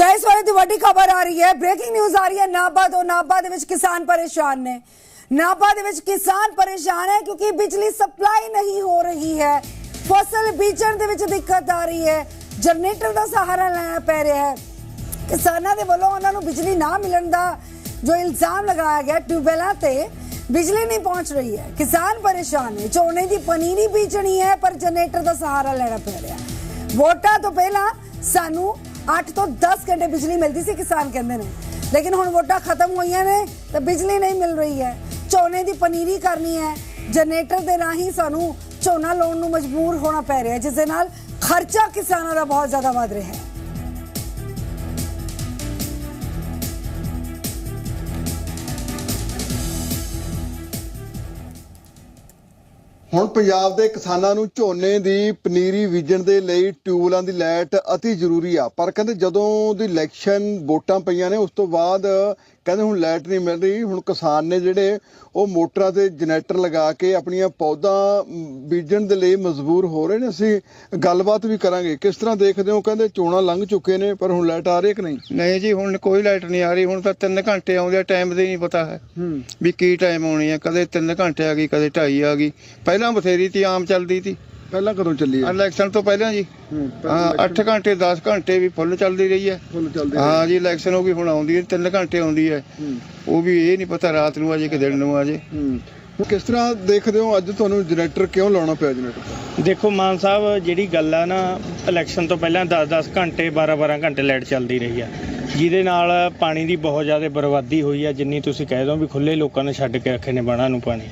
ਤਾਂ ਇਸ ਵੇਲੇ ਦੀ ਵੱਡੀ ਖਬਰ ਆ ਰਹੀ ਹੈ। ਬ੍ਰੇਕਿੰਗ ਨਿਊਜ਼ ਆ ਰਹੀ ਹੈ। ਨਾਭਾ ਤੋਂ ਨਾਭਾ ਦੇ ਵਿੱਚ ਕਿਸਾਨ ਪਰੇਸ਼ਾਨ ਨੇ। ਨਾਭਾ ਦੇ ਵਿੱਚ ਕਿਸਾਨ ਪਰੇਸ਼ਾਨ ਹੈ ਕਿਉਂਕਿ ਬਿਜਲੀ ਸਪਲਾਈ ਨਹੀਂ ਹੋ ਰਹੀ ਹੈ। ਫਸਲ ਬੀਜਣ ਦੇ ਵਿੱਚ ਦਿੱਕਤ ਆ ਰਹੀ ਹੈ। ਜਨਰੇਟਰ ਦਾ ਸਹਾਰਾ ਲੈਣਾ ਪੈ ਰਿਹਾ ਹੈ। ਕਿਸਾਨਾਂ ਦੇ ਵੱਲੋਂ ਉਹਨਾਂ ਨੂੰ ਬਿਜਲੀ ਨਾ ਮਿਲਣ ਦਾ ਜੋ ਇਲਜ਼ਾਮ ਲਗਾਇਆ ਗਿਆ, ਟਿਊਬਵੈਲਾਂ ਤੇ ਬਿਜਲੀ ਨਹੀਂ ਪਹੁੰਚ ਰਹੀ ਹੈ। ਕਿਸਾਨ ਪਰੇਸ਼ਾਨ ਨੇ। ਝੋਨੇ ਦੀ ਪਨੀਰੀ ਬੀਜਣੀ ਹੈ, ਪਰ ਜਨਰੇਟਰ ਦਾ ਸਹਾਰਾ ਲੈਣਾ ਪੈ ਰਿਹਾ ਵੋਟਾਂ ਤੋਂ ਪਹਿਲਾਂ ਸਾਨੂੰ 8 ਤੋਂ 10 ਘੰਟੇ ਬਿਜਲੀ ਮਿਲਦੀ ਸੀ ਕਿਸਾਨ ਕਹਿੰਦੇ ਨੇ। ਲੇਕਿਨ ਹੁਣ ਵੋਟਾਂ ਖਤਮ ਹੋਈਆਂ ਨੇ ਤਾਂ ਬਿਜਲੀ ਨਹੀਂ ਮਿਲ ਰਹੀ ਹੈ। ਝੋਨੇ ਦੀ ਪਨੀਰੀ ਕਰਨੀ ਹੈ। ਜਨਰੇਟਰ ਦੇ ਰਾਹੀਂ ਸਾਨੂੰ ਝੋਨਾ ਲਾਉਣ ਨੂੰ ਮਜਬੂਰ ਹੋਣਾ ਪੈ ਰਿਹਾ ਜਿਸ ਦੇ ਨਾਲ ਖਰਚਾ ਕਿਸਾਨਾਂ ਦਾ ਬਹੁਤ ਜ਼ਿਆਦਾ ਵੱਧ ਰਿਹਾ ਹੈ। ਹੁਣ ਪੰਜਾਬ ਦੇ ਕਿਸਾਨਾਂ ਨੂੰ ਝੋਨੇ ਦੀ ਪਨੀਰੀ ਬੀਜਣ ਦੇ ਲਈ ਟਿਊਬਲਾਂ ਦੀ ਲਾਈਟ ਅਤੀ ਜ਼ਰੂਰੀ ਆ। ਪਰ ਕਹਿੰਦੇ ਜਦੋਂ ਦੀ ਇਲੈਕਸ਼ਨ ਵੋਟਾਂ ਪਈਆਂ ਨੇ, ਉਸ ਤੋਂ ਬਾਅਦ ਕਹਿੰਦੇ ਹੁਣ ਲਾਈਟ ਨਹੀਂ ਮਿਲ ਰਹੀ ਹੁਣ ਕਿਸਾਨ ਨੇ ਜਿਹੜੇ ਉਹ ਮੋਟਰਾਂ ਤੇ ਜਨਰੇਟਰ ਲਗਾ ਕੇ ਆਪਣੀਆਂ ਪੌਦਾ ਬੀਜਣ ਦੇ ਲਈ ਮਜਬੂਰ ਹੋ ਰਹੇ ਨੇ ਅਸੀਂ ਗੱਲਬਾਤ ਵੀ ਕਰਾਂਗੇ। ਕਿਸ ਤਰ੍ਹਾਂ ਦੇਖਦੇ ਹੋ? ਕਹਿੰਦੇ ਚੋਣਾਂ ਲੰਘ ਚੁੱਕੇ ਨੇ ਪਰ ਹੁਣ ਲਾਈਟ ਆ ਰਹੀ ਕਿ ਨਹੀਂ? ਨਹੀਂ ਜੀ ਹੁਣ ਕੋਈ ਲਾਈਟ ਨਹੀਂ ਆ ਰਹੀ ਹੁਣ ਤਾਂ 3 ਘੰਟੇ ਆਉਂਦੇ ਟਾਈਮ ਦੇ ਨਹੀਂ ਪਤਾ ਹੈ। ਵੀ ਕੀ ਟਾਈਮ ਆਉਣੀ ਹੈ ਕਦੇ 3 ਘੰਟੇ ਆ ਗਈ ਕਦੇ 2:30 ਆ ਗਈ। ਪਹਿਲਾਂ ਬਥੇਰੀ ਤੀ ਆਮ ਚੱਲਦੀ ਤੀ। ਪਹਿਲਾਂ ਕਦੋਂ ਚੱਲੀ ਹੈ ਇਲੈਕਸ਼ਨ ਤੋਂ ਪਹਿਲਾਂ ਜੀ। ਹੂੰ ਹਾਂ 8 ਘੰਟੇ 10 ਘੰਟੇ ਵੀ ਫੁੱਲ ਚੱਲਦੀ ਰਹੀ ਹੈ। ਫੁੱਲ ਚੱਲਦੀ ਹਾਂ ਜੀ ਇਲੈਕਸ਼ਨ ਹੋ ਗਈ ਹੁਣ ਆਉਂਦੀ ਹੈ 3 ਘੰਟੇ ਆਉਂਦੀ ਹੈ। ਹੂੰ। ਉਹ ਵੀ ਇਹ ਨਹੀਂ ਪਤਾ ਰਾਤ ਨੂੰ ਆ ਜੇ ਕਿ ਦਿਨ ਨੂੰ ਆ ਜੇ ਹੂੰ। ਹੁਣ ਕਿਸ ਤਰ੍ਹਾਂ ਦੇਖਦੇ ਹੋ ਅੱਜ ਤੁਹਾਨੂੰ ਜਨਰੇਟਰ ਕਿਉਂ ਲਾਉਣਾ ਪਿਆ ਜਨਰੇਟਰ? ਦੇਖੋ ਮਾਨ ਸਾਹਿਬ ਜਿਹੜੀ ਗੱਲ ਆ ਨਾ ਇਲੈਕਸ਼ਨ ਤੋਂ ਪਹਿਲਾਂ 10-10 ਘੰਟੇ 12-12 ਘੰਟੇ ਲਾਈਟ ਚੱਲਦੀ ਰਹੀ ਆ। ਜਿਹਦੇ ਨਾਲ ਪਾਣੀ ਦੀ ਬਹੁਤ ਜ਼ਿਆਦਾ ਬਰਬਾਦੀ ਹੋਈ ਆ ਜਿੰਨੀ ਤੁਸੀਂ ਕਹਿ ਦੋ ਵੀ ਖੁੱਲੇ ਲੋਕਾਂ ਨੇ ਛੱਡ ਕੇ ਰੱਖੇ ਨੇ ਬਾਣਾ ਨੂੰ ਪਾਣੀ।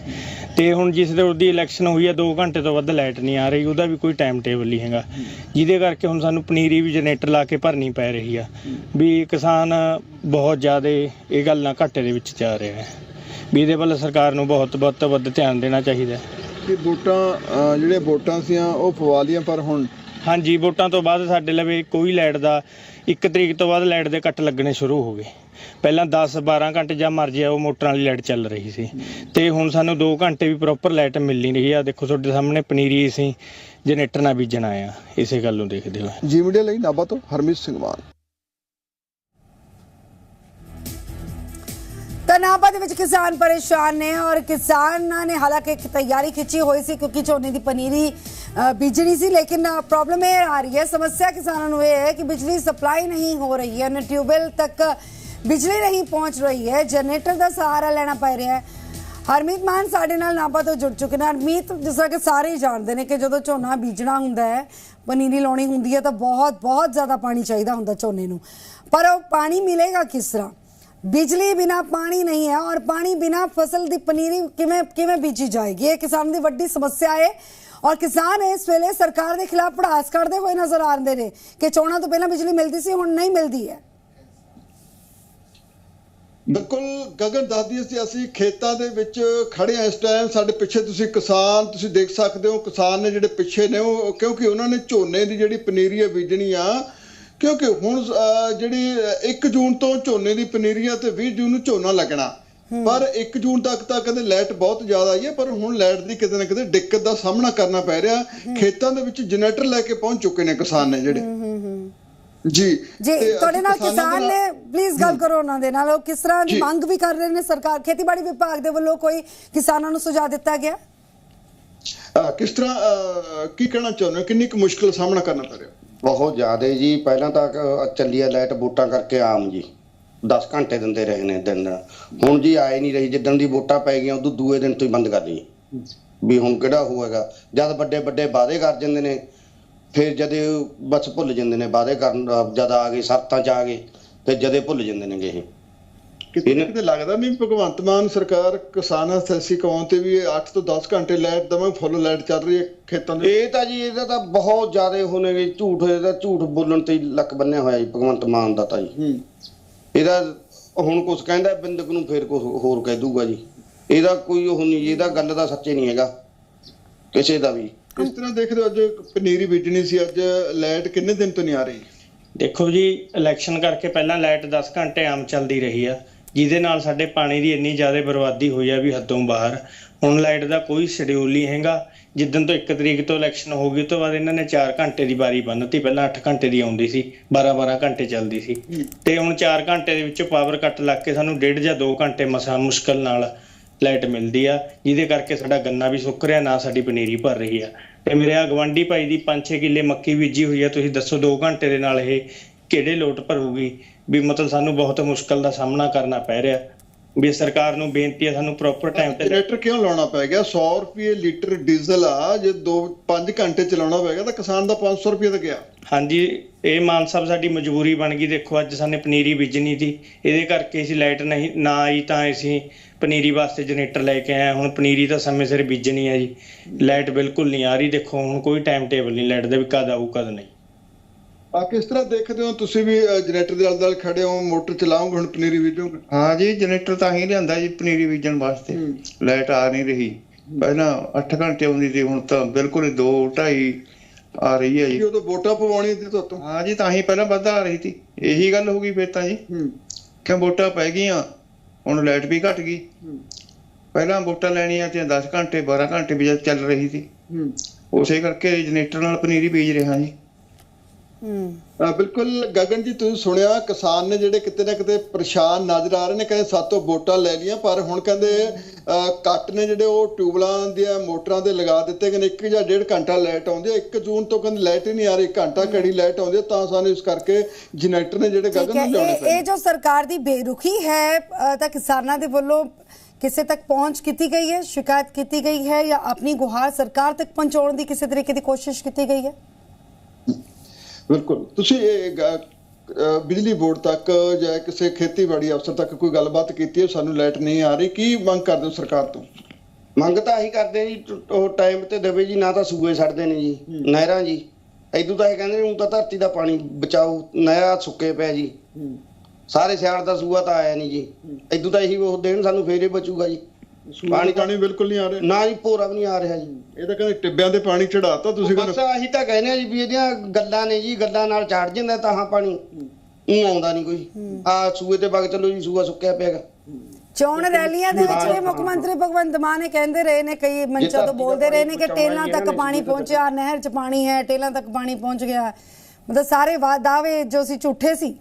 ਤੇ ਹੁਣ ਜਿਸ ਦੇ ਉਹਦੀ ਇਲੈਕਸ਼ਨ ਹੋਈ ਆ 2 ਘੰਟੇ ਤੋਂ ਵੱਧ ਲਾਈਟ ਨਹੀਂ ਆ ਰਹੀ ਉਹਦਾ ਵੀ ਕੋਈ ਟਾਈਮ ਟੇਬਲ ਨਹੀਂ ਹੈਗਾ। ਜਿਹਦੇ ਕਰਕੇ ਹੁਣ ਸਾਨੂੰ ਪਨੀਰੀ ਵੀ ਜਨਰੇਟਰ ਲਾ ਕੇ ਭਰਨੀ ਪੈ ਰਹੀ ਆ। ਵੀ ਕਿਸਾਨ ਬਹੁਤ ਜ਼ਿਆਦਾ ਇਹ ਗੱਲ ਨਾਲ ਘਾਟੇ ਦੇ ਵਿੱਚ ਜਾ ਰਿਹਾ ਹੈ। ਵੀ ਇਹਦੇ ਵੱਲ ਸਰਕਾਰ ਨੂੰ ਬਹੁਤ ਬਹੁਤ ਤੋਂ ਵੱਧ ਧਿਆਨ ਦੇਣਾ ਚਾਹੀਦਾ ਹੈ। ਕਿ ਵੋਟਾਂ ਅਹ, ਜਿਹੜੀਆਂ ਵੋਟਾਂ ਸੀਆਂ ਉਹ ਪਵਾ ਲੀਆਂ ਪਰ ਹੁਣ ਹਾਂਜੀ ਵੋਟਾਂ ਤੋਂ ਬਾਅਦ ਸਾਡੇ ਲਵੇ ਕੋਈ ਲਾਈਟ ਦਾ 1 ਤਰੀਕ ਤੋਂ ਬਾਅਦ ਲਾਈਟ ਦੇ ਕੱਟ ਲੱਗਣੇ ਸ਼ੁਰੂ ਹੋ ਗਏ। ਪਹਿਲਾਂ 10 12 ਘੰਟੇ ਜਾਂ ਮਰਜ਼ੀ ਆ ਉਹ ਮੋਟਰਾਂ ਵਾਲੀ ਲਾਈਟ ਚੱਲ ਰਹੀ ਸੀ। ਤੇ ਹੁਣ ਸਾਨੂੰ 2 ਘੰਟੇ ਵੀ ਪ੍ਰੋਪਰ ਲਾਈਟ ਮਿਲ ਨਹੀਂ ਰਹੀ। ਆ ਦੇਖੋ ਤੁਹਾਡੇ ਸਾਹਮਣੇ ਪਨੀਰੀ ਅਸੀਂ ਜਨਰੇਟਰ ਨਾਲ ਬੀਜਣ ਆਏ ਆ। ਇਸੇ ਗੱਲ ਨੂੰ ਦੇਖਦੇ ਹੋਏ। ਜੀ ਮੀਡੀਆ ਲਈ ਨਾਭਾ ਤੋਂ ਹਰਮੀਤ ਸਿੰਘ ਮਾਨ। ਤਾਂ ਨਾਭਾ ਦੇ ਵਿੱਚ ਕਿਸਾਨ ਪਰੇਸ਼ਾਨ ਨੇ ਔਰ ਕਿਸਾਨਾਂ ਨੇ ਹਾਲਾਂਕਿ ਇੱਕ ਤਿਆਰੀ ਖਿੱਚੀ ਹੋਈ ਸੀ ਕਿਉਂਕਿ ਝੋਨੇ ਦੀ ਪਨੀਰੀ ਅ, ਬੀਜਣੀ ਸੀ ਲੇਕਿਨ ਪ੍ਰੋਬਲਮ ਇਹ ਆ ਰਹੀ ਹੈ ਸਮੱਸਿਆ ਕਿਸਾਨਾਂ ਨੂੰ ਇਹ ਹੈ ਕਿ ਬਿਜਲੀ ਸਪਲਾਈ ਨਹੀਂ ਹੋ ਰਹੀ ਹੈ ਨਾ ਟਿਊਬਵੈਲ ਤੱਕ ਬਿਜਲੀ ਨਹੀਂ ਪਹੁੰਚ ਰਹੀ ਹੈ ਜਨਰੇਟਰ ਦਾ ਸਹਾਰਾ ਲੈਣਾ ਪੈ ਰਿਹਾ ਹੈ। ਹਰਮੀਤ ਮਾਨ ਸਾਡੇ ਨਾਲ ਨਾਭਾ ਤੋਂ ਜੁੜ ਚੁੱਕੇ ਨੇ। ਹਰਮੀਤ ਜਿਸ ਤਰ੍ਹਾਂ ਕਿ ਸਾਰੇ ਹੀ ਜਾਣਦੇ ਨੇ ਕਿ ਜਦੋਂ ਝੋਨਾ ਬੀਜਣਾ ਹੁੰਦਾ ਹੈ ਪਨੀਰੀ ਲਾਉਣੀ ਹੁੰਦੀ ਹੈ ਤਾਂ ਬਹੁਤ ਬਹੁਤ ਜ਼ਿਆਦਾ ਪਾਣੀ ਚਾਹੀਦਾ ਹੁੰਦਾ ਝੋਨੇ ਨੂੰ। ਪਰ ਉਹ ਪਾਣੀ ਮਿਲੇਗਾ ਕਿਸ ਤਰ੍ਹਾਂ? ਬਿਜਲੀ ਬਿਨਾ ਪਾਣੀ ਨਹੀਂ ਹੈ ਔਰ ਪਾਣੀ ਬਿਨਾ ਫਸਲ ਦੀ ਪਨੀਰੀ ਕਿਵੇਂ ਕਿਵੇਂ ਬੀਜੀ ਜਾਏਗੀ? ਇਹ ਕਿਸਾਨ ਦੀ ਵੱਡੀ ਸਮੱਸਿਆ ਹੈ। ਔਰ ਕਿਸਾਨ ਇਸ ਵੇਲੇ ਸਰਕਾਰ ਦੇ ਖਿਲਾਫ ਪੜਾਸ ਕਰਦੇ ਹੋਏ ਨਜ਼ਰ ਆਉਂਦੇ ਨੇ ਕਿ ਚੋਣਾਂ ਤੋਂ ਪਹਿਲਾਂ ਬਿਜਲੀ ਮਿਲਦੀ ਸੀ ਹੁਣ ਨਹੀਂ ਮਿਲਦੀ ਹੈ। ਬਿਲਕੁਲ ਗਗਨ ਦੱਸਦੀ ਸੀ ਅਸੀਂ ਖੇਤਾਂ ਦੇ ਵਿੱਚ ਖੜੇ ਆ ਇਸ ਟਾਈਮ ਸਾਡੇ ਪਿੱਛੇ ਤੁਸੀਂ ਕਿਸਾਨ ਤੁਸੀਂ ਦੇਖ ਸਕਦੇ ਹੋ ਕਿਸਾਨ ਨੇ ਜਿਹੜੇ ਪਿੱਛੇ ਨੇ ਉਹ ਕਿਉਂਕਿ ਉਹਨਾਂ ਨੇ ਝੋਨੇ ਦੀ ਜਿਹੜੀ ਪਨੀਰੀ ਹੈ ਬੀਜਣੀ ਆ ਕਿਉਂਕਿ ਹੁਣ ਅਹ, ਜਿਹੜੀ 1 ਜੂਨ ਤੋਂ ਝੋਨੇ ਦੀ ਪਨੀਰੀ ਆ ਤੇ 20 ਜੂਨ ਨੂੰ ਝੋਨਾ ਲੱਗਣਾ। ਪਰ 1 ਜੂਨ ਤੱਕ ਤਾਂ ਕਹਿੰਦੇ ਲਾਈਟ ਬਹੁਤ ਜ਼ਿਆਦਾ ਆਈ ਹੈ ਪਰ ਹੁਣ ਲਾਈਟ ਦੀ ਕਿਤੇ ਨਾ ਕਿਤੇ ਦਿੱਕਤ ਦਾ ਸਾਹਮਣਾ ਕਰਨਾ ਪੈ ਰਿਹਾ। ਖੇਤਾਂ ਦੇ ਵਿੱਚ ਜਨਰੇਟਰ ਲੈ ਕੇ ਪਹੁੰਚ ਚੁੱਕੇ ਨੇ ਕਿਸਾਨ ਨੇ ਜਿਹੜੇ। ਜੀ। ਜੀ ਤੁਹਾਡੇ ਨਾਲ ਕਿਸਾਨਾਂ ਨੇ ਪਲੀਜ਼ ਗੱਲ ਕਰੋ ਉਹਨਾਂ ਦੇ ਨਾਲ। ਉਹ ਕਿਸ ਤਰ੍ਹਾਂ ਦੀ। ਮੰਗ ਵੀ ਕਰ ਰਹੇ ਨੇ ਸਰਕਾਰ? ਖੇਤੀਬਾੜੀ ਵਿਭਾਗ ਦੇ ਵੱਲੋਂ ਕੋਈ ਕਿਸਾਨਾਂ ਨੂੰ ਸੁਝਾਅ ਦਿੱਤਾ ਗਿਆ? ਕਿਸ ਤਰ੍ਹਾਂ ਕੀ ਕਹਿਣਾ ਚਾਹੁੰਦੇ ਹੋ? ਕਿੰਨੀ ਕੁ ਮੁਸ਼ਕਲ ਸਾਹਮਣਾ ਕਰਨਾ ਪੈ ਰਿਹਾ? ਬਹੁਤ ਜ਼ਿਆਦਾ ਜੀ। ਪਹਿਲਾਂ ਤਾਂ ਚੱਲੀ ਆ ਲਾਈਟ ਵੋਟਾਂ ਕਰਕੇ ਆਮ ਜੀ। 10 ਘੰਟੇ ਦਿੰਦੇ ਰਹੇ ਨੇ ਦਿਨ। ਦਿਨ ਹੁਣ ਜੀ ਆਏ ਨਹੀਂ ਰਹੀ ਜਿੱਦਣ ਦੀ ਵੋਟਾਂ ਪੈ ਗਈਆਂ ਉਦੋਂ ਦੂਏ ਦਿਨ ਤੋਂ ਹੀ ਬੰਦ ਕਰ ਲਈ ਵੀ ਹੁਣ ਕਿਹੜਾ ਹੋਏਗਾ? ਜਦ ਵੱਡੇ ਵੱਡੇ ਵਾਅਦੇ ਕਰ ਜਾਂਦੇ ਨੇ ਫਿਰ ਜਦੇ ਬਸ ਭੁੱਲ ਜਾਂਦੇ ਨੇ ਵਾਅਦੇ ਕਰਨ ਜਦ ਆ ਗਏ ਸ਼ਰਤਾਂ ਚ ਆ ਗਏ ਤੇ ਜਦੇ ਭੁੱਲ ਜਾਂਦੇ ਨੇਗੇ ਇਹ। ਕਿਤੇ ਨਾ ਕਿਤੇ ਲੱਗਦਾ ਨਹੀਂ ਭਗਵੰਤ ਮਾਨ ਸਰਕਾਰ ਕਿਸਾਨਾਂ ਸੈਸੀ ਕੌਮ ਤੇ ਵੀ 8 ਤੋਂ 10 ਘੰਟੇ ਲਾਈਟ ਦਵਾਂ ਫੁੱਲ ਲਾਈਟ ਚੱਲ ਰਹੀ ਹੈ ਖੇਤਾਂ ਦੇ ਇਹ ਤਾਂ ਜੀ ਇਹਦਾ ਤਾਂ ਬਹੁਤ ਜ਼ਿਆਦਾ ਹੋਣਗੇ ਝੂਠ ਇਹਦਾ ਝੂਠ ਬੋਲਣ ਤੇ ਹੀ ਲੱਕ ਬੰਨਿਆ ਹੋਇਆ ਜੀ ਭਗਵੰਤ ਮਾਨ ਦਾ ਤਾਂ ਜੀ। ਹੂੰ। ਇਹਦਾ ਹੁਣ ਕੁਝ ਕਹਿੰਦਾ ਬਿੰਦਕ ਨੂੰ ਫੇਰ ਕੁਝ ਹੋਰ ਕਹਿ ਦੂਗਾ ਜੀ। ਇਹਦਾ ਕੋਈ ਉਹ ਨਹੀਂ ਜੀ, ਇਹਦਾ ਗੱਲ ਦਾ ਸੱਚੇ ਨਹੀਂ ਹੈਗਾ। ਕਿਸੇ ਦਾ ਵੀ। ਕਿਸ ਤਰ੍ਹਾਂ ਦੇਖਦੇ ਹੋ ਅੱਜ ਪਨੀਰੀ ਬੀਜਣੀ ਸੀ? ਅੱਜ ਲਾਈਟ ਕਿੰਨੇ ਦਿਨ ਤੋਂ ਨਹੀਂ ਆ ਰਹੀ? ਦੇਖੋ ਜੀ ਇਲੈਕਸ਼ਨ ਕਰਕੇ ਪਹਿਲਾਂ ਲਾਈਟ 10 ਘੰਟੇ ਆਮ ਚੱਲਦੀ ਰਹੀ ਆ। ਜਿਹਦੇ ਨਾਲ ਸਾਡੇ ਪਾਣੀ ਦੀ ਇੰਨੀ ਜ਼ਿਆਦਾ ਬਰਬਾਦੀ ਹੋਈ ਆ ਵੀ ਹੱਦੋਂ ਬਾਹਰ। ਹੁਣ ਲਾਈਟ ਦਾ ਕੋਈ ਸ਼ਡਿਊਲ ਨਹੀਂ ਹੈਗਾ। ਜਿੱਦਣ ਤੋਂ 1 ਤਰੀਕ ਤੋਂ ਇਲੈਕਸ਼ਨ ਹੋ ਗਈ ਤੋਂ ਬਾਅਦ ਇਹਨਾਂ ਨੇ 4 ਘੰਟੇ ਦੀ ਵਾਰੀ ਬੰਨਤੀ ਪਹਿਲਾਂ 8 ਘੰਟੇ ਦੀ ਆਉਂਦੀ ਸੀ 12 12 ਘੰਟੇ ਚੱਲਦੀ ਸੀ। ਤੇ ਹੁਣ 4 ਘੰਟੇ ਦੇ ਵਿੱਚੋਂ ਪਾਵਰ ਕੱਟ ਲੱਗ ਕੇ ਸਾਨੂੰ ਡੇਢ ਜਾਂ 2 ਘੰਟੇ ਮਸਾਂ ਮੁਸ਼ਕਲ ਨਾਲ ਲਾਈਟ ਮਿਲਦੀ ਆ ਜਿਹਦੇ ਕਰਕੇ ਸਾਡਾ ਗੰਨਾ ਵੀ ਸੁੱਕ ਰਿਹਾ ਨਾ ਸਾਡੀ ਪਨੀਰੀ ਭਰ ਰਹੀ ਆ। ਤੇ ਮੇਰੇ ਆ ਗਵਾਂਢੀ ਭਾਈ ਦੀ 5-6 ਕਿੱਲੇ ਮੱਕੀ ਬੀਜੀ ਹੋਈ ਆ ਤੁਸੀਂ ਦੱਸੋ 2 ਘੰਟੇ ਦੇ ਨਾਲ ਇਹ ਕਿਹੜੇ ਲੋਟ ਭਰੂਗੀ? ਵੀ ਮਤਲਬ ਸਾਨੂੰ ਬਹੁਤ ਮੁਸ਼ਕਲ ਦਾ ਸਾਹਮਣਾ ਕਰਨਾ ਪੈ ਰਿਹਾ। ਵੀ ਸਰਕਾਰ ਨੂੰ ਬੇਨਤੀ ਹੈ ਸਾਨੂੰ ਪ੍ਰੋਪਰ ਟਾਈਮ ਤੇ ਜਨਰੇਟਰ ਕਿਉਂ ਲਾਉਣਾ ਪੈ ਗਿਆ? 100 ਰੁਪਏ ਲੀਟਰ ਡੀਜ਼ਲ ਆ ਜੇ 2 5 ਘੰਟੇ ਚਲਾਉਣਾ ਪੈ ਗਿਆ ਤਾਂ ਕਿਸਾਨ ਦਾ 500 ਰੁਪਏ ਤਾਂ ਗਿਆ। ਹਾਂਜੀ ਇਹ ਮਾਨ ਸਾਹਿਬ ਸਾਡੀ ਮਜਬੂਰੀ ਬਣ ਗਈ। ਦੇਖੋ ਅੱਜ ਸਾਨੇ ਪਨੀਰੀ ਬੀਜਣੀ ਸੀ। ਇਹਦੇ ਕਰਕੇ ਅਸੀਂ ਲਾਈਟ ਨਹੀਂ ਨਾ ਆਈ ਤਾਂ ਅਸੀਂ ਪਨੀਰੀ ਵਾਸਤੇ ਜਨਰੇਟਰ ਲੈ ਕੇ ਆਏ। ਹੁਣ ਪਨੀਰੀ ਤਾਂ ਸਮੇਂ ਸਿਰ ਬੀਜਣੀ ਹੈ ਜੀ। ਲਾਈਟ ਬਿਲਕੁਲ ਨਹੀਂ ਆ ਰਹੀ। ਦੇਖੋ ਹੁਣ ਕੋਈ ਟਾਈਮ ਟੇਬਲ ਨਹੀਂ। ਲਾਈਟ ਦਾ ਵੀ ਕਦ ਆਊ ਕਦ ਨਹੀਂ। ਆ ਕਿਸ ਤਰ੍ਹਾਂ ਦੇਖਦੇ ਹੋ ਤੁਸੀਂ ਵੀ ਜਨਰੇਟਰ ਦੇ ਨਾਲ ਖੜੇ ਹੋ ਮੋਟਰ ਚਲਾਓਗੇ ਹੁਣ ਪਨੀਰੀ ਬੀਜੋਗੇ? ਹਾਂ ਜੀ ਜਨਰੇਟਰ ਤਾਂ ਹੀ ਲਿਆਂਦਾ ਜੀ ਪਨੀਰੀ ਬੀਜਣ ਵਾਸਤੇ। ਲਾਈਟ ਆ ਨਹੀਂ ਰਹੀ। ਪਹਿਲਾਂ 8 ਘੰਟੇ ਆਉਂਦੀ ਸੀ ਹੁਣ ਤਾਂ ਬਿਲਕੁਲ ਹੀ 2 2.5 ਆ ਰਹੀ ਹੈ ਜੀ। ਕਿ ਉਦੋਂ ਵੋਟਾਂ ਪਵਾਉਣੀ ਸੀ ਤੁਹਾਤੋਂ ਹਾਂ ਜੀ ਤਾਂ ਹੀ ਪਹਿਲਾਂ ਵੱਧ ਆ ਰਹੀ ਸੀ। ਇਹੀ ਗੱਲ ਹੋ ਗਈ ਫਿਰ ਤਾਂ ਜੀ। ਕਿ ਵੋਟਾਂ ਪੈ ਗਈਆਂ ਹੁਣ ਲਾਈਟ ਵੀ ਘਟ ਗਈ। ਪਹਿਲਾਂ ਵੋਟਾਂ ਲੈਣੀਆਂ ਤੇ 10 ਘੰਟੇ 12 ਘੰਟੇ ਵੀ ਚੱਲ ਰਹੀ ਸੀ। ਉਸੇ ਕਰਕੇ ਜਨਰੇਟਰ ਨਾਲ ਪਨੀਰੀ ਬੀਜ ਰਿਹਾ ਜੀ। ਹੂੰ। ਬਿਲਕੁਲ ਗਗਨ ਜੀ ਤੁਸੀਂ ਸੁਣਿਆ ਕਿਸਾਨ ਨੇ ਜਿਹੜੇ ਕਿਤੇ ਨਾ ਕਿਤੇ ਪਰੇਸ਼ਾਨ ਨਜ਼ਰ ਆ ਰਹੇ ਨੇ ਕਹਿੰਦੇ ਸਾਤੋਂ ਵੋਟਾਂ ਲੈ ਲਈਆਂ ਪਰ ਹੁਣ ਕਹਿੰਦੇ ਕੱਟ ਨੇ ਜਿਹੜੇ ਉਹ ਟਿਊਬਲਾਂ ਦੀਆਂ ਮੋਟਰਾਂ ਦੇ ਲਗਾ ਦਿੱਤੇ ਨੇ ਇੱਕ ਜਾਂ ਡੇਢ ਘੰਟਾ ਲਾਈਟ ਆਉਂਦੀ ਹੈ। 1 ਜੂਨ ਤੋਂ ਕਹਿੰਦੇ ਲਾਈਟ ਹੀ ਨਹੀਂ ਆ ਰਹੀ ਘੰਟਾ ਘੜੀ ਲਾਈਟ ਆਉਂਦੀ ਤਾਂ ਸਾਨੂੰ ਇਸ ਕਰਕੇ ਜਨਰੇਟਰ ਨੇ ਜਿਹੜੇ ਗਗਨ ਨੂੰ ਲਿਆਉਣੇ ਇਹ ਪਏ ਇਹ ਜੋ ਸਰਕਾਰ ਦੀ ਬੇਰੁਖੀ ਹੈ ਤਾਂ ਕਿਸਾਨਾਂ ਦੇ ਵੱਲੋਂ ਕਿਸੇ ਤੱਕ ਪਹੁੰਚ ਕੀਤੀ ਗਈ ਹੈ ਸ਼ਿਕਾਇਤ ਕੀਤੀ ਗਈ ਹੈ ਜਾਂ ਆਪਣੀ ਗੁਹਾਰ ਸਰਕਾਰ ਤੱਕ ਪਹੁੰਚਾਉਣ ਦੀ ਕਿਸੇ ਤਰੀਕੇ ਦੀ ਕੋਸ਼ਿਸ਼ ਕੀਤੀ ਗਈ ਹੈ? ਬਿਲਕੁਲ। ਤੁਸੀਂ ਇਹ ਬਿਜਲੀ ਬੋਰਡ ਤੱਕ ਜਾਂ ਕਿਸੇ ਖੇਤੀਬਾੜੀ ਅਫਸਰ ਤੱਕ ਕੋਈ ਗੱਲਬਾਤ ਕੀਤੀ ਹੈ? ਸਾਨੂੰ ਲਾਈਟ ਨਹੀਂ ਆ ਰਹੀ। ਕੀ ਮੰਗ ਕਰਦੇ ਹੋ ਸਰਕਾਰ ਤੋਂ? ਮੰਗ ਤਾਂ ਆਹੀ ਕਰਦੇ ਜੀ। ਉਹ ਟਾਈਮ ਤੇ ਦੇਵੇ ਜੀ ਨਾ ਤਾਂ ਸੂਏ ਛੱਡਦੇ ਨੇ ਜੀ। ਨਹਿਰਾਂ ਜੀ। ਇਦੋਂ ਤਾਂ ਇਹ ਕਹਿੰਦੇ ਨੇ ਤਾਂ ਧਰਤੀ ਦਾ ਪਾਣੀ ਬਚਾਓ। ਨਹਿਰਾਂ ਸੁੱਕੇ ਪਿਆ ਜੀ। ਸਾਰੇ ਸਿਆੜ ਦਾ ਸੂਆ ਤਾਂ ਆਇਆ ਨਹੀਂ ਜੀ। ਇਦੋਂ ਤਾਂ ਇਹੀ ਉਹ ਦੇਣ ਸਾਨੂੰ ਫੇਰ ਬਚੂਗਾ ਜੀ। ਪਾਣੀ ਪਾਣੀ ਬਿਲਕੁਲ ਨਹੀਂ ਆ ਰਿਹਾ। ਨਾ ਜੀ ਭੋਰਾ ਵੀ ਨਹੀਂ ਆ ਰਿਹਾ ਜੀ। ਇਹ ਤਾਂ ਕਹਿੰਦੇ ਟਿੱਬਿਆਂ ਤੇ ਪਾਣੀ ਚੜਾਤਾ ਤੁਸੀਂ ਬਸ ਆਹੀ ਤਾਂ ਕਹਿੰਦੇ ਆ ਜੀ ਵੀ ਇਹਦੀਆਂ ਗੱਲਾਂ ਨੇ ਜੀ ਗੱਲਾਂ ਨਾਲ ਚੜ ਜਾਂਦਾ ਤਾਂ ਹਾਂ ਪਾਣੀ। ਉਹ ਆਉਂਦਾ ਨਹੀਂ ਕੋਈ। ਆ ਸੂਏ ਤੇ ਵਗ ਚਲੋ ਜੀ ਸੂਆ ਸੁੱਕਿਆ ਪਿਆਗਾ ਚੋਣ ਰੈਲੀਆਂ ਦੇ ਵਿੱਚ ਵੀ ਮੁੱਖ ਮੰਤਰੀ ਭਗਵੰਤ ਮਾਨ ਇਹ ਕਹਿੰਦੇ ਰਹੇ ਨੇ ਕਈ ਮੰਚਾਂ ਤੋਂ ਬੋਲਦੇ ਰਹੇ ਨੇ ਕਿ ਟੇਲਾਂ ਤੱਕ ਪਾਣੀ ਪਹੁੰਚਿਆ ਨਹਿਰ 'ਚ ਪਾਣੀ ਹੈ ਟੇਲਾਂ ਤੱਕ ਪਾਣੀ ਪਹੁੰਚ ਗਿਆ। ਮਤਲਬ ਸਾਰੇ ਵਾ- ਦਾਅਵੇ ਜੋ ਸੀ ਝੂਠੇ ਸੀ।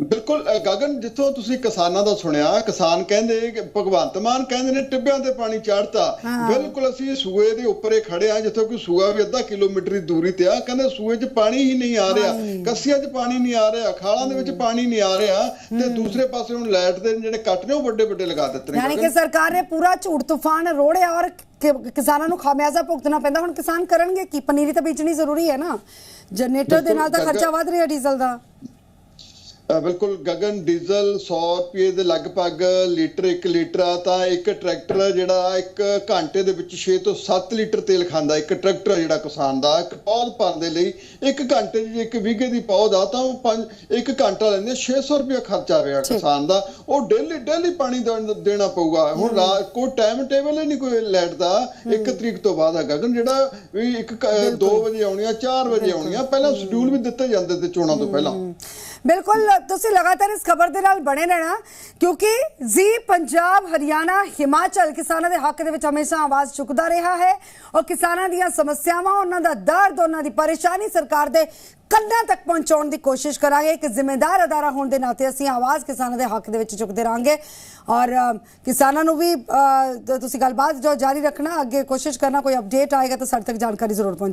ਬਿਲਕੁਲ ਗਗਨ ਜਿੱਥੋਂ ਤੁਸੀਂ ਕਿਸਾਨਾਂ ਦਾ ਸੁਣਿਆ ਕਿਸਾਨ ਕਹਿੰਦੇ ਕਿ ਭਗਵੰਤ ਮਾਨ ਕਹਿੰਦੇ ਨੇ ਟਿੱਬਿਆਂ ਤੇ ਪਾਣੀ ਚੜਤਾ। ਬਿਲਕੁਲ ਅਸੀਂ ਸੂਏ ਦੇ ਉੱਪਰੇ ਖੜੇ ਆ ਜਿੱਥੋਂ ਕੋਈ ਸੂਆ ਵੀ ਅੱਧਾ ਕਿਲੋਮੀਟਰ ਦੀ ਦੂਰੀ ਤੇ ਆ। ਕਹਿੰਦੇ ਸੂਏ 'ਚ ਪਾਣੀ ਹੀ ਨਹੀਂ ਆ ਰਿਹਾ ਕੱਸੀਆਂ 'ਚ ਪਾਣੀ ਨਹੀਂ ਆ ਰਿਹਾ ਖਾਲਾਂ ਦੇ ਵਿੱਚ ਪਾਣੀ ਨਹੀਂ ਆ ਰਿਹਾ ਤੇ ਦੂਸਰੇ ਪਾਸੇ ਹੁਣ ਲਾਈਟ ਦੇ ਜਿਹੜੇ ਕੱਟ ਨੇ ਉਹ ਵੱਡੇ ਵੱਡੇ ਲਗਾ ਦਿੱਤੇ ਨੇ ਯਾਨੀ ਕਿ। ਸਰਕਾਰ ਨੇ ਪੂਰਾ ਝੂਠ ਤੂਫਾਨ ਰੋੜਿਆ ਔਰ ਕਿ- ਕਿਸਾਨਾਂ ਨੂੰ ਖਾਮਿਆਜ਼ਾ ਭੁਗਤਣਾ ਪੈਂਦਾ। ਹੁਣ ਕਿਸਾਨ ਕਰਨਗੇ ਕੀ? ਪਨੀਰੀ ਤਾਂ ਬੀਜਣੀ ਜ਼ਰੂਰੀ ਹੈ ਨਾ। ਜਨਰੇਟਰ ਦੇ ਨਾਲ ਤਾਂ ਖਰਚਾ ਵਧ ਰਿਹਾ ਡੀਜ਼ਲ ਦਾ। ਬਿਲਕੁਲ ਗਗਨ ਡੀਜ਼ਲ 100 ਰੁਪਏ ਦੇ ਲਗਭਗ ਲੀਟਰ 1 ਲੀਟਰ ਆ ਤਾਂ ਇੱਕ ਟਰੈਕਟਰ ਜਿਹੜਾ ਇੱਕ ਘੰਟੇ ਦੇ ਵਿੱਚ 6 ਤੋਂ 7 ਲੀਟਰ ਤੇਲ ਖਾਂਦਾ ਇੱਕ ਟਰੈਕਟਰ ਆ ਜਿਹੜਾ ਕਿਸਾਨ ਦਾ ਇੱਕ ਪੌਦ ਭਰਨ ਦੇ ਲਈ। ਇੱਕ ਘੰਟੇ ਜੇ ਇੱਕ ਵੀਘੇ ਦੀ ਪੌਦ ਆ ਤਾਂ ਉਹ ਪੰਜ ਇੱਕ ਘੰਟਾ ਲੈਂਦੇ 600 ਰੁਪਏ ਖਰਚਾ ਰਿਹਾ ਕਿਸਾਨ ਦਾ। ਉਹ ਡੇਲੀ ਡੇਲੀ ਪਾਣੀ ਦੇਣ- ਪਊਗਾ। ਹੁਣ ਕੋਈ ਟਾਈਮ ਟੇਬਲ ਹੀ ਨਹੀਂ ਕੋਈ ਲਾਈਟ ਦਾ। ਇੱਕ ਤਰੀਕ ਤੋਂ ਬਾਅਦ ਆ ਗਗਨ ਜਿਹੜਾ ਵੀ ਇੱਕ 2 ਵਜੇ ਆਉਣੀਆਂ 4 ਵਜੇ ਆਉਣੀਆਂ ਪਹਿਲਾਂ ਸ਼ਡਿਊਲ ਵੀ ਦਿੱਤੇ ਜਾਂਦੇ ਤੇ ਚੋਣਾਂ ਤੋਂ ਪਹਿਲਾਂ। ਬਿਲਕੁਲ, ਤੁਸੀਂ ਲਗਾਤਾਰ ਇਸ ਖਬਰ ਦੇ ਨਾਲ ਬਣੇ ਰਹਿਣਾ, ਕਿਉਂਕਿ ਜ਼ੀ ਪੰਜਾਬ ਹਰਿਆਣਾ ਹਿਮਾਚਲ ਕਿਸਾਨਾਂ ਦੇ ਹੱਕ ਦੇ ਵਿੱਚ ਹਮੇਸ਼ਾ ਆਵਾਜ਼ ਚੁੱਕਦਾ ਰਿਹਾ ਹੈ ਔਰ ਕਿਸਾਨਾਂ ਦੀਆਂ ਸਮੱਸਿਆਵਾਂ, ਉਹਨਾਂ ਦਾ ਦਰਦ ਉਹਨਾਂ ਦੀ ਪਰੇਸ਼ਾਨੀ ਸਰਕਾਰ ਦੇ ਕੰਨਾਂ ਤੱਕ ਪਹੁੰਚਾਉਣ ਦੀ ਕੋਸ਼ਿਸ਼ ਕਰਾਂਗੇ। ਇੱਕ ਜ਼ਿੰਮੇਦਾਰ ਅਦਾਰਾ ਹੋਣ ਦੇ ਨਾਤੇ ਅਸੀਂ ਆਵਾਜ਼ ਕਿਸਾਨਾਂ ਦੇ ਹੱਕ ਦੇ ਵਿੱਚ ਚੁੱਕਦੇ ਰਹਾਂਗੇ। ਔਰ ਕਿਸਾਨਾਂ ਨੂੰ ਵੀ ਤੁਸੀਂ ਗੱਲਬਾਤ ਜੋ ਜਾਰੀ ਰੱਖਣਾ, ਅੱਗੇ ਕੋਸ਼ਿਸ਼ ਕਰਨਾ, ਕੋਈ ਅਪਡੇਟ ਆਏਗਾ ਤਾਂ ਸਾਡੇ ਤੱਕ ਜਾਣਕਾਰੀ ਜ਼ਰੂਰ ਪਹੁੰਚਾ